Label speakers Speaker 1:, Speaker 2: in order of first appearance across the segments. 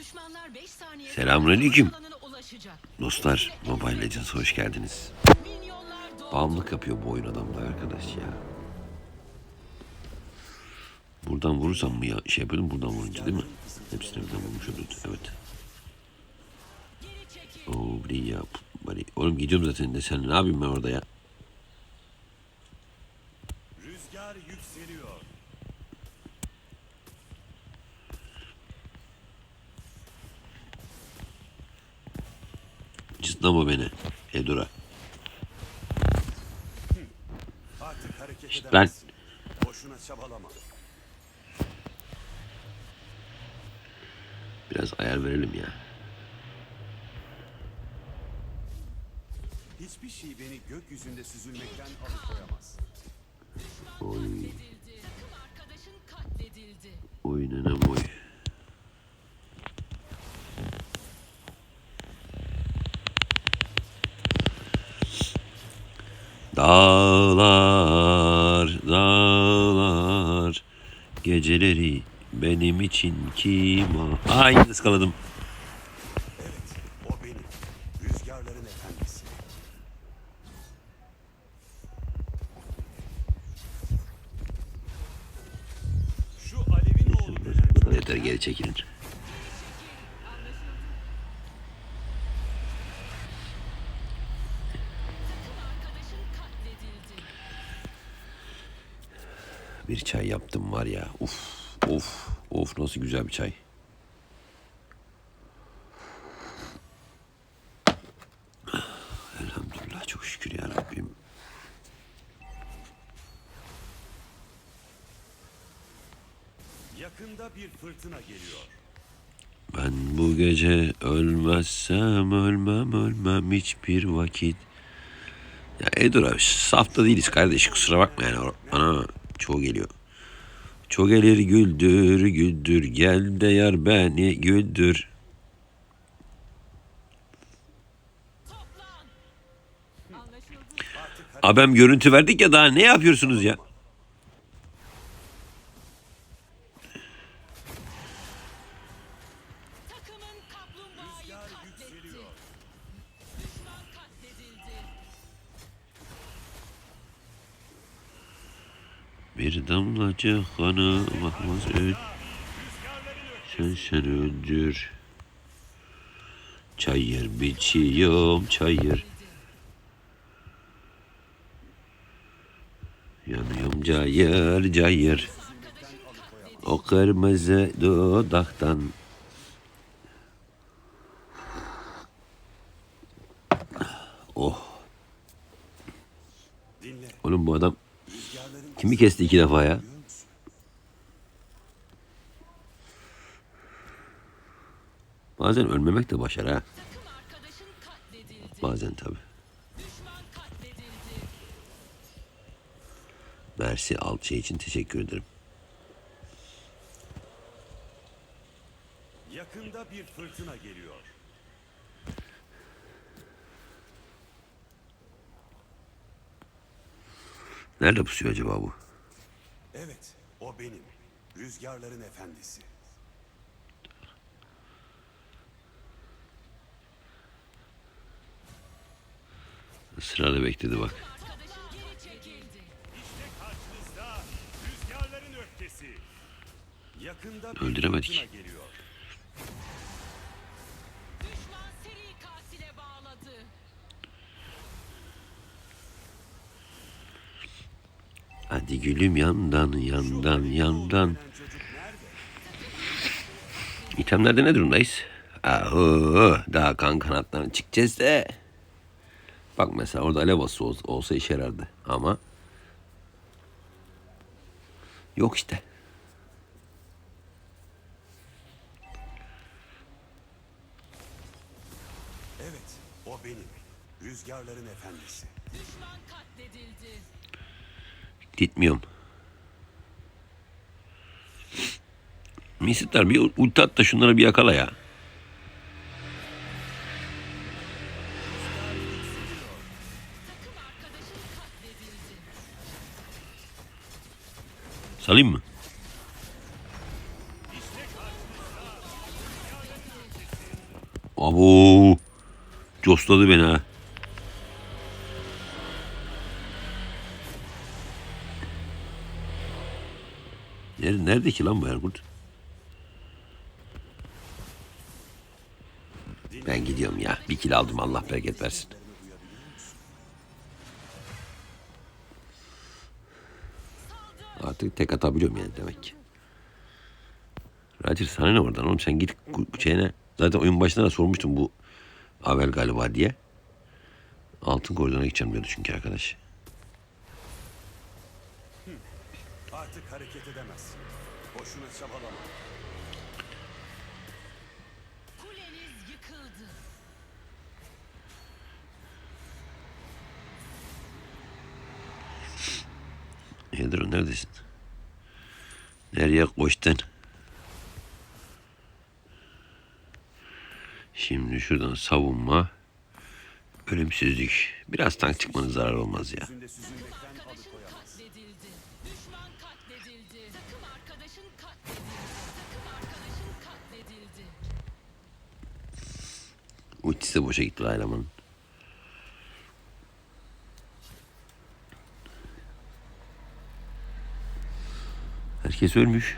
Speaker 1: Düşmanlar 5 saniye
Speaker 2: Selamünaleyküm. Dostlar Mobile Legends hoş geldiniz. Bağımlılık yapıyor bu oyun adamlar arkadaş ya. Buradan vurursam mı ya şey yapıyordum buradan vurunca değil mi? Hepsini birden vurmuş olurdu evet. Bir ya. Bari, oğlum gidiyorum zaten de sen ne yapayım ben orada ya?
Speaker 3: Rüzgar yükseliyor.
Speaker 2: Cızlama beni. Edora.
Speaker 3: Artık hareket
Speaker 2: Şşt,
Speaker 3: edemezsin. Boşuna çabalama.
Speaker 2: Biraz ayar verelim ya.
Speaker 3: Hiçbir şey beni gökyüzünde süzülmekten alıkoyamaz.
Speaker 2: Oy.
Speaker 1: Takım arkadaşın katledildi.
Speaker 2: Oy nenem oy. Dağlar, dağlar, geceleri benim için kim o? Ay ıskaladım.
Speaker 3: Evet, o benim. Rüzgarların efendisi. Şu alevin oğlu denen çocuk
Speaker 2: yeter geri çekilin. Bir çay yaptım var ya. Uf, of, of nasıl güzel bir çay. Elhamdülillah çok şükür ya Rabbim.
Speaker 3: yakında bir fırtına geliyor.
Speaker 2: Ben bu gece ölmezsem ölmem ölmem hiçbir vakit. Ya Edur abi safta değiliz kardeş kusura bakma yani bana çoğu geliyor. Çok gelir güldür güldür gel de yar beni güldür. Abem görüntü verdik ya daha ne yapıyorsunuz ya? Bir damlacık kanı bakmaz öl. Sen sen öldür. Çayır biçiyorum çayır. Yanıyorum cayır cayır. O kırmızı dudaktan. Oh.
Speaker 3: dinle.
Speaker 2: Oğlum bu adam
Speaker 3: Rüzgarların
Speaker 2: kimi kesti iki defa ya? Bazen ölmemek de başarı ha. Bazen tabi. Mersi alt şey için teşekkür ederim.
Speaker 3: Yakında bir fırtına geliyor.
Speaker 2: Nerede pusuyor acaba bu?
Speaker 3: Evet, o benim. Rüzgarların efendisi.
Speaker 2: Sırada bekledi bak.
Speaker 3: İşte
Speaker 2: Öldüremedik. Hadi gülüm yandan yandan yandan. İtemlerde ne durumdayız? Ahu, daha kan kanatlarına çıkacağız da. Bak mesela orada alev olsa, olsa işe yarardı ama yok işte.
Speaker 3: Evet, o benim. Rüzgarların efendisi.
Speaker 1: Düşman katledildi.
Speaker 2: Gitmiyorum. Misitler bir ulti da şunlara bir yakala ya. Salayım mı? Abo. Cosladı beni ha. Nerede, nerede ki lan bu Erkut? Ben gidiyorum ya. Bir kilo aldım Allah bereket versin. Artık tek atabiliyorum yani demek ki. Roger sana ne oradan oğlum sen git şeyine. Zaten oyun başında da sormuştum bu Avel galiba diye. Altın koridoruna gideceğim diyordu çünkü arkadaş.
Speaker 3: Artık hareket edemezsin. Boşuna çabalama.
Speaker 1: Kuleniz yıkıldı.
Speaker 2: Nedir neredesin? Nereye koştun? Şimdi şuradan savunma. Ölümsüzlük. Biraz tank çıkmanın zararı olmaz ya. Ultisi de boşa gitti Laylaman'ın. Herkes ölmüş.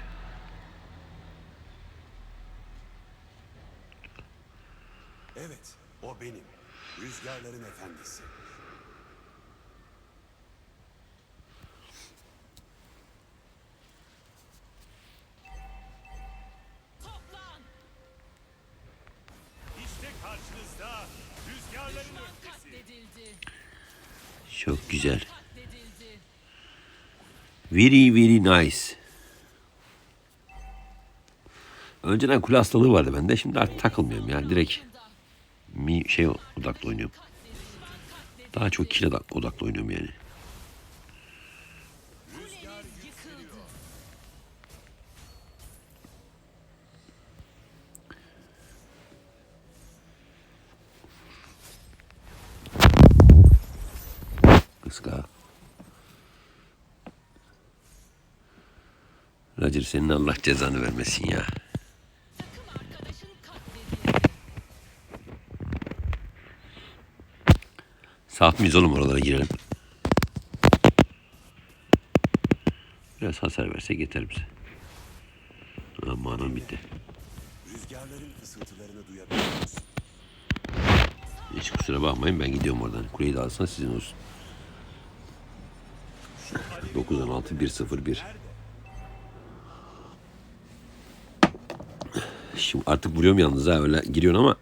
Speaker 2: Very very nice. Önceden kule hastalığı vardı bende. Şimdi artık takılmıyorum ya. Direkt mi şey odaklı oynuyorum. Daha çok odak- odaklı oynuyorum yani. Senin Allah cezanı vermesin ya. Saf mıyız oğlum oralara girelim. Biraz hasar versek yeter bize. Aman anam bitti.
Speaker 3: Rüzgarların fısıltılarını duyabiliyoruz.
Speaker 2: Hiç kusura bakmayın ben gidiyorum oradan. Kuleyi de alsan sizin olsun. 9'dan 6 Şimdi artık vuruyorum yalnız ha öyle giriyorsun ama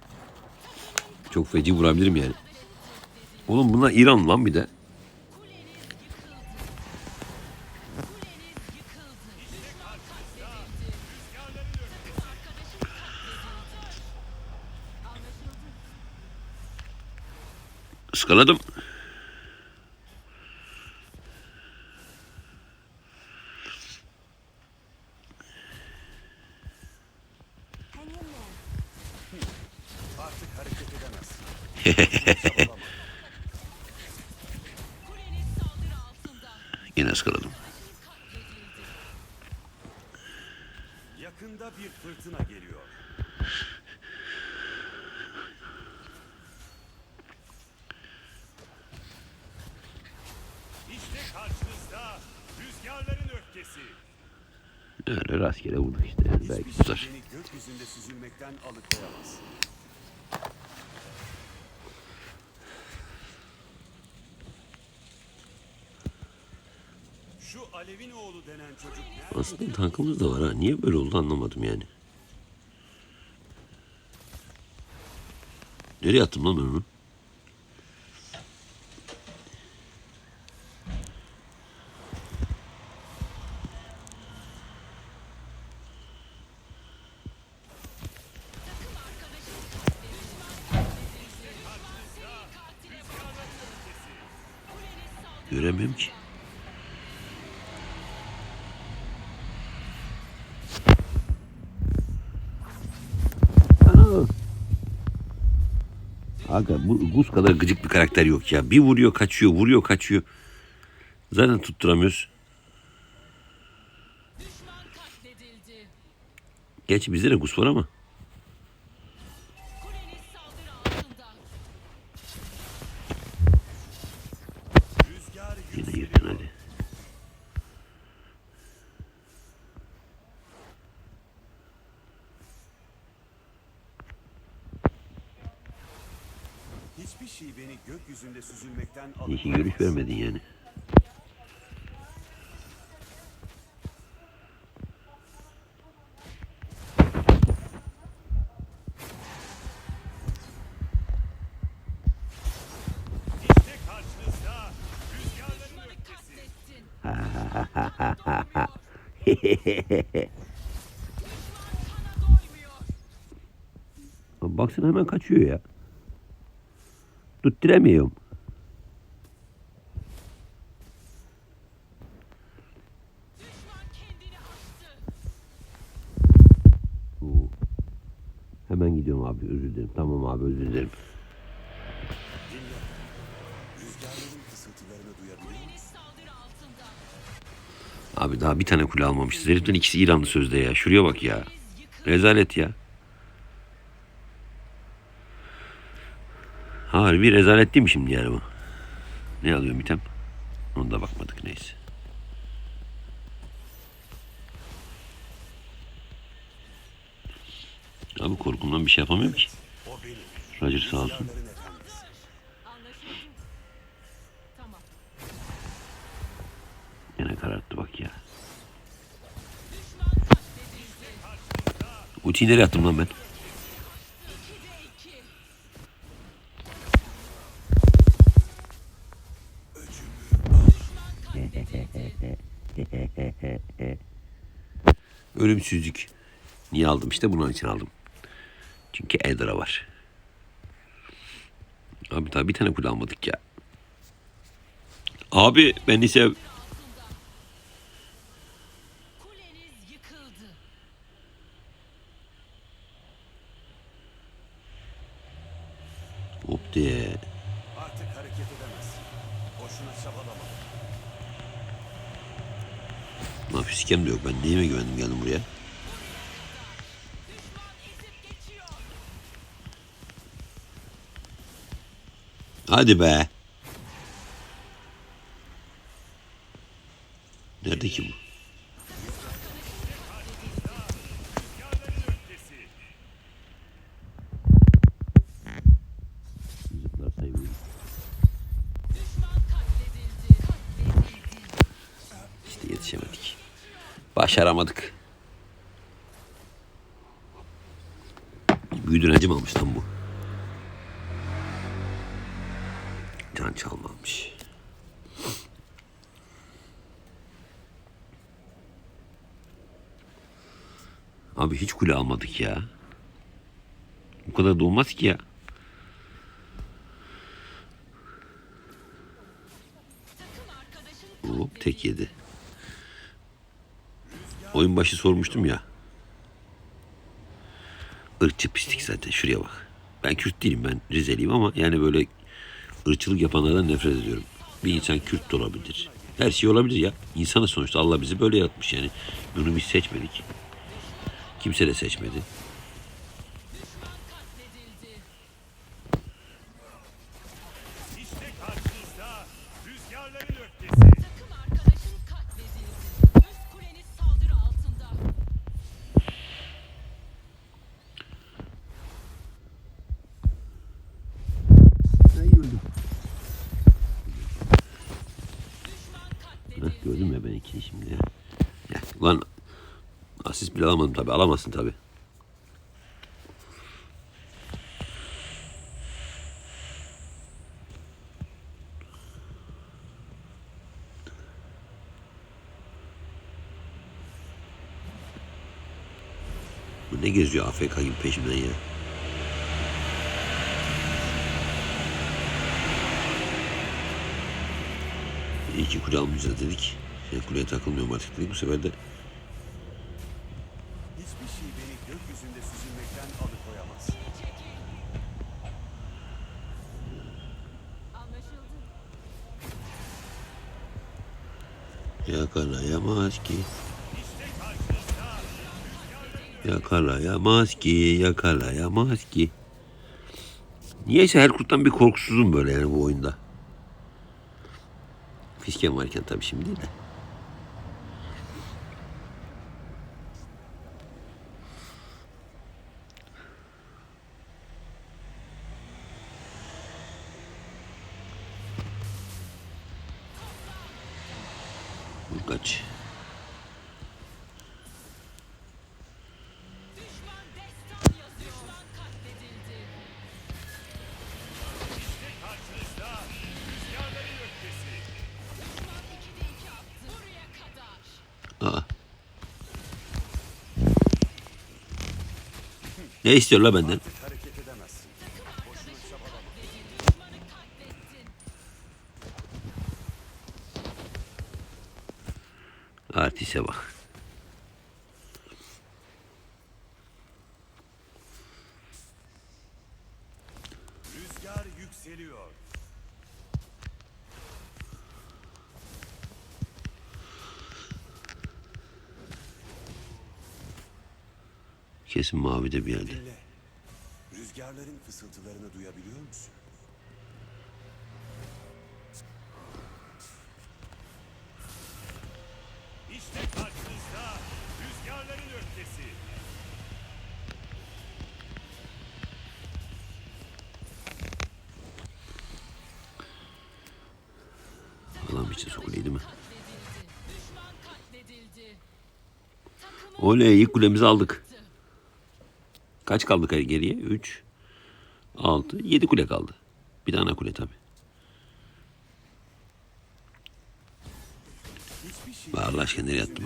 Speaker 2: çok feci vurabilirim yani. Oğlum bunlar İran lan bir de.
Speaker 1: Kuleniz
Speaker 2: Öyle rastgele vurduk işte. Belki tutar.
Speaker 3: şey beni gökyüzünde süzülmekten alıkoyamaz. Şu Alev'in oğlu denen çocuk nerede?
Speaker 2: Aslında tankımız da var ha. Niye böyle oldu anlamadım yani. Nereye attım lan ben onu? Göremiyorum ki. Aga bu Gus kadar gıcık bir karakter yok ya. Bir vuruyor kaçıyor, vuruyor kaçıyor. Zaten tutturamıyoruz. Gerçi bizde de Gus var ama.
Speaker 3: Şey beni gökyüzünde süzülmekten
Speaker 2: İyi ki görüş vermedin yani. Baksana hemen kaçıyor ya. Oo. Hemen gidiyorum abi özür dilerim. Tamam abi özür dilerim. Abi daha bir tane kule almamışız. Heriften ikisi İranlı sözde ya. Şuraya bak ya. Rezalet ya. Harbi rezalet değil mi şimdi yani bu? Ne alıyorum item? Onu da bakmadık neyse. Abi korkumdan bir şey yapamıyorum ki. Roger sağ olsun. Yine kararttı bak ya. Ultiyi nereye attım lan ben? Ölümsüzlük. Niye aldım? İşte bunun için aldım. Çünkü Eldra var. Abi daha bir tane kule almadık ya. Abi ben ise
Speaker 4: altında. Kuleniz yıkıldı.
Speaker 2: hop diye.
Speaker 3: Artık hareket edemezsin. Boşuna çabalama.
Speaker 2: Fisikem de yok. Ben neyime güvendim geldim buraya. Hadi be. Nerede ki bu? Başaramadık. Büyü direnci mi almış lan bu? Can çalmamış. Abi hiç kule almadık ya. Bu kadar da olmaz ki ya. Hop tek yedi. Oyun başı sormuştum ya. Irkçı pislik zaten şuraya bak. Ben Kürt değilim ben Rizeliyim ama yani böyle ırkçılık yapanlardan nefret ediyorum. Bir insan Kürt de olabilir. Her şey olabilir ya. İnsanı sonuçta Allah bizi böyle yaratmış yani. Bunu biz seçmedik. Kimse de seçmedi. Asist bile alamadım tabi. Alamazsın tabi. Bu ne geziyor AFK gibi peşimden ya. İyi ki kule almayacağız dedik. Ya kuleye takılmıyorum artık dedik. Bu sefer de Yakalayamaz ki, yakalayamaz ki. Niyeyse her kurttan bir korkusuzum böyle yani bu oyunda. Fisken varken tabii şimdi de.
Speaker 4: Katledildi. Düşmanı katlettin.
Speaker 2: Artiste bak. Kesin mavide bir yerde.
Speaker 3: Dinle. Rüzgarların fısıltılarını duyabiliyor musun?
Speaker 1: İşte karşınızda rüzgarların öfkesi.
Speaker 2: Adam için sokulaydı değil mi? Oley ilk kulemizi aldık. Kaç kaldı geriye? 3, 6, 7 kule kaldı. Bir tane kule tabi.
Speaker 3: Şey
Speaker 2: Allah aşkına nereye attım.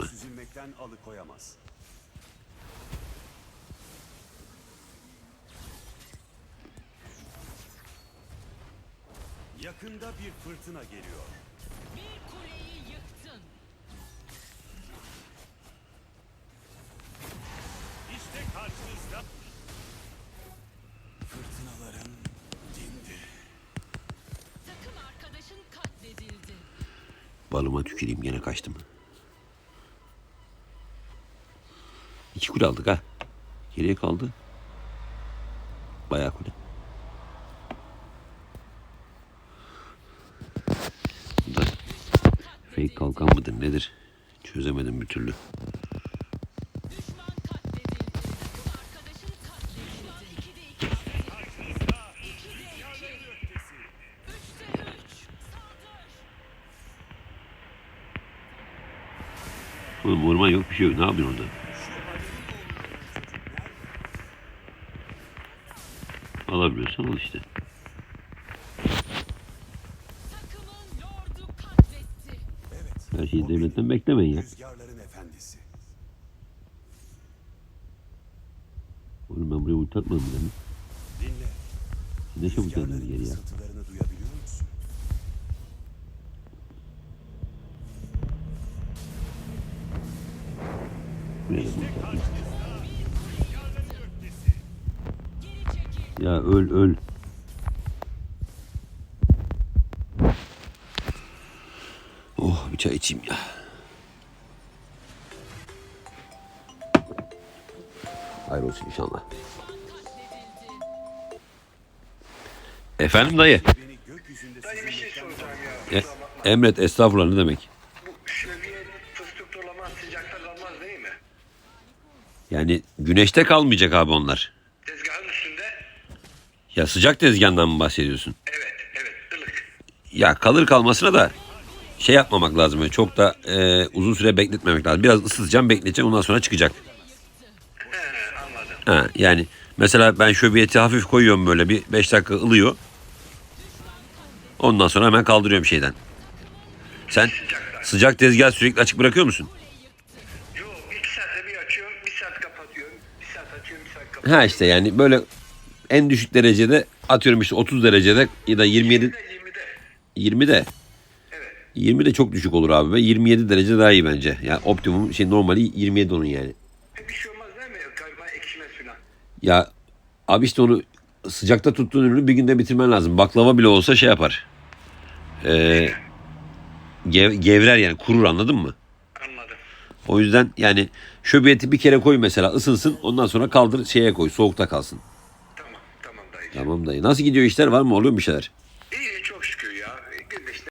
Speaker 3: Yakında bir fırtına geliyor.
Speaker 2: Balıma tüküreyim gene kaçtım. İki kule aldık ha. Geriye kaldı. Bayağı kule. Bu da fake kalkan mıdır nedir? Çözemedim bir türlü. Şey yok. Ne yapıyorsun orada? Alabiliyorsan al işte. Her şeyi devletten beklemeyin ya. Oğlum ben buraya ulti atmadım mi?
Speaker 3: Dinle.
Speaker 2: Ne çabuk geldiniz geri ya. Ya öl öl. Oh bir çay içeyim ya. Hayır olsun inşallah. Efendim dayı.
Speaker 5: Dayı bir şey soracağım
Speaker 2: E,
Speaker 5: ya. Bakma.
Speaker 2: emret estağfurullah ne demek? Yani güneşte kalmayacak abi onlar.
Speaker 5: Tezgahın üstünde.
Speaker 2: Ya sıcak tezgahından mı bahsediyorsun?
Speaker 5: Evet, evet, ılık.
Speaker 2: Ya kalır kalmasına da şey yapmamak lazım. Çok da e, uzun süre bekletmemek lazım. Biraz ısıtacağım bekleteceğim ondan sonra çıkacak.
Speaker 5: He, anladım.
Speaker 2: Ha, yani mesela ben şöbiyeti hafif koyuyorum böyle bir 5 dakika ılıyor. Ondan sonra hemen kaldırıyorum şeyden. Sen sıcak tezgah sürekli açık bırakıyor musun? Ha işte yani böyle en düşük derecede atıyorum işte 30 derecede ya da 27
Speaker 5: 20'de, 20'de.
Speaker 2: 20 de
Speaker 5: Evet.
Speaker 2: 20 de çok düşük olur abi ve 27 derece daha iyi bence. Yani optimum şey normali 27 onun yani.
Speaker 5: Bir şey olmaz değil mi? Kayma, ekşimez falan.
Speaker 2: Ya abi işte onu sıcakta tuttuğun ürünü bir günde bitirmen lazım. Baklava bile olsa şey yapar. Ee, gev- gevrer yani kurur anladın mı?
Speaker 5: Anladım.
Speaker 2: O yüzden yani şöbiyeti bir kere koy mesela ısınsın ondan sonra kaldır şeye koy soğukta kalsın.
Speaker 5: Tamam, tamam dayı.
Speaker 2: Tamam dayı. Nasıl gidiyor işler var mı oluyor mu bir şeyler?